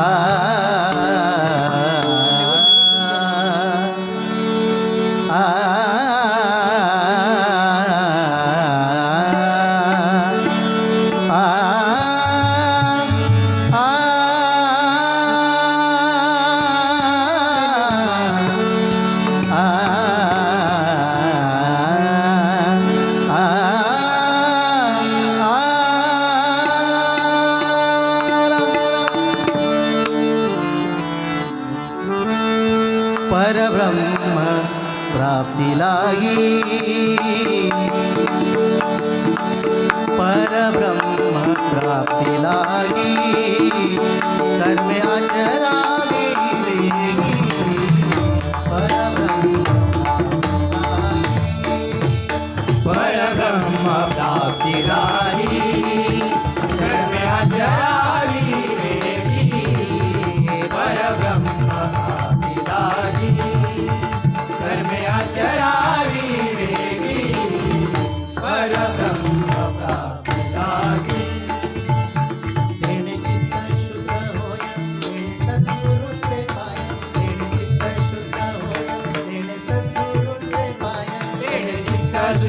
হা ब्रह्म प्राप्ती लागी. परब्रह्म प्राप्ति लागी. कर्मे आचर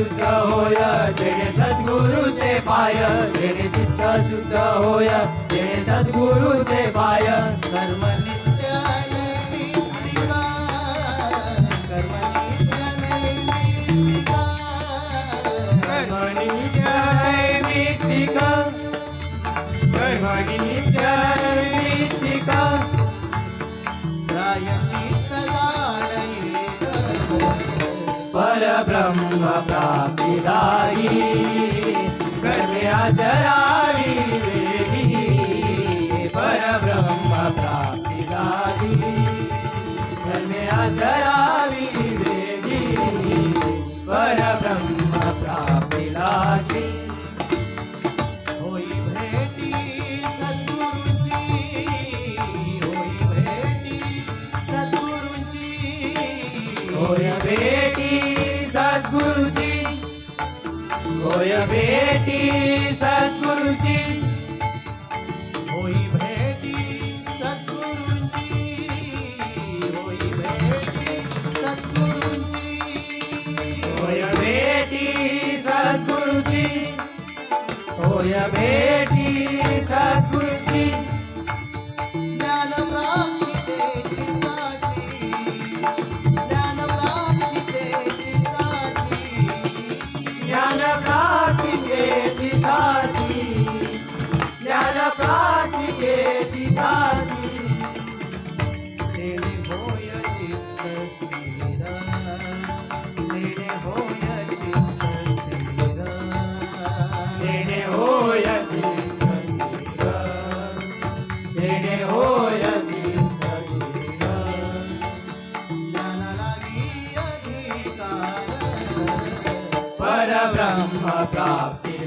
शुद्ध होय. जेणे सद्गुरूचे पाय जेणे चित्त शुद्ध होय. जेणे सद्गुरूचे पाय कर्म कर्मणि नित्य कर्मणि नित्य प्राप्तिदायी कन्या जरा भेटी सद्गुरुजी होई भेटी सद्गुरुजी होई भेटी सद्गुरुजी होय भेटी सद्गुरुजी होय भेटी सद्गुरुजी Brahma Prabhu.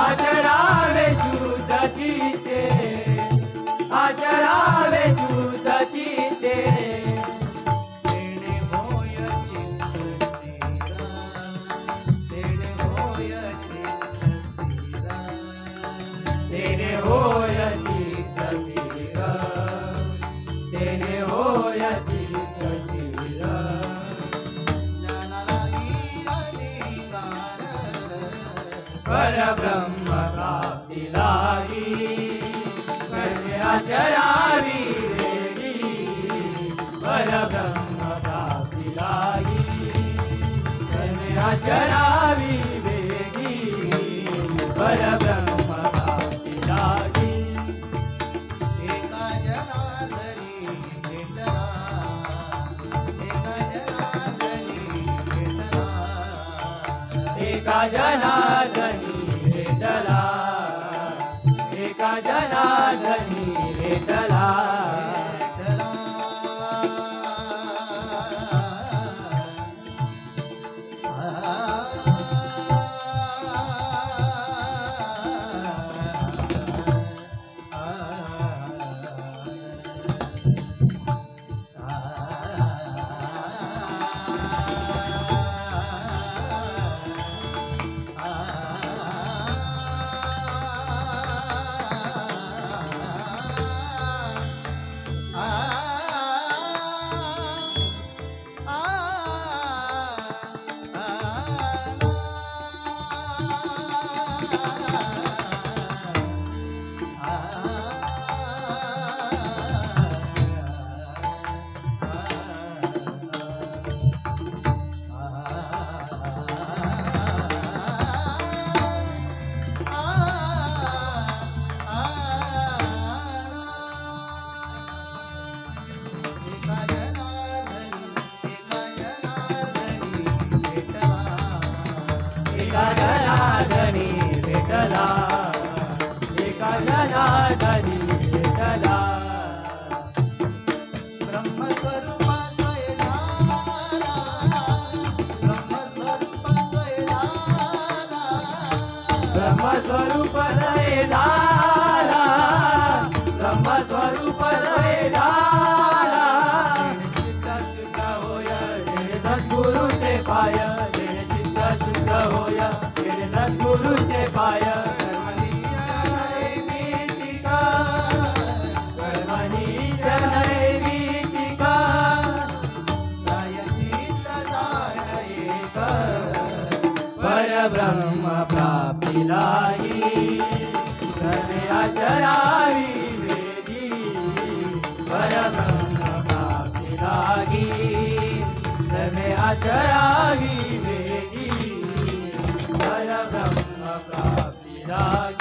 आजा परब्रह्म प्राप्ती लागी चरावी रेगी परब्रह्म प्राप्ती लागी चरावी एका जनार्दनी भेटला. एका जनार्दनी भेटला. भेटला परब्रह्म प्राप्तिलाई सर्वे अचरावी वेदी परब्रह्म प्राप्तिलाई सर्वे अचरावी वेदी परब्रह्म प्राप्तिलाई